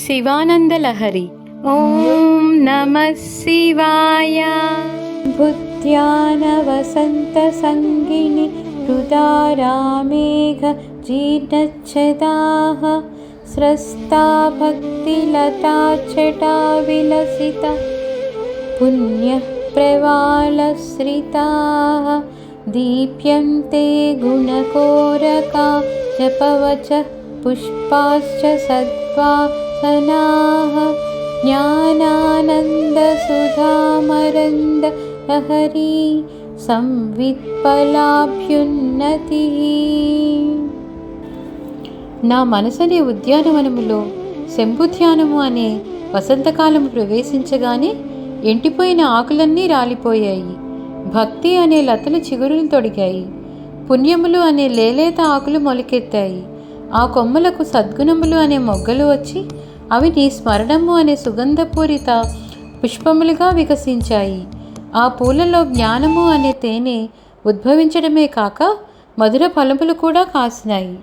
शिवानन्दलहरी। ॐ नमः शिवाय। बुद्ध्यानवसन्तसङ्गिनि कृदारामेघीतच्छदाः स्रस्ता भक्तिलता छटा विलसिता पुण्यः प्रवालश्रिताः दीप्यन्ते गुणकोरका जपवचः पुष्पाश्च सत्वा सद्वासनाः ज्ञानानन्दसुधामरन्द लहरी సంవిత్పలాభ్యున్నతి నా మనసనే ఉద్యానవనములో శంభుధ్యానము అనే వసంతకాలము ప్రవేశించగానే ఎండిపోయిన ఆకులన్నీ రాలిపోయాయి భక్తి అనే లతలు చిగురులు తొడిగాయి పుణ్యములు అనే లేలేత ఆకులు మొలకెత్తాయి ఆ కొమ్మలకు సద్గుణములు అనే మొగ్గలు వచ్చి అవి నీ స్మరణము అనే సుగంధపూరిత పుష్పములుగా వికసించాయి. ఆ పూలలో జ్ఞానము అనే తేనె ఉద్భవించడమే కాక మధుర ఫలములు కూడా కాసినాయి.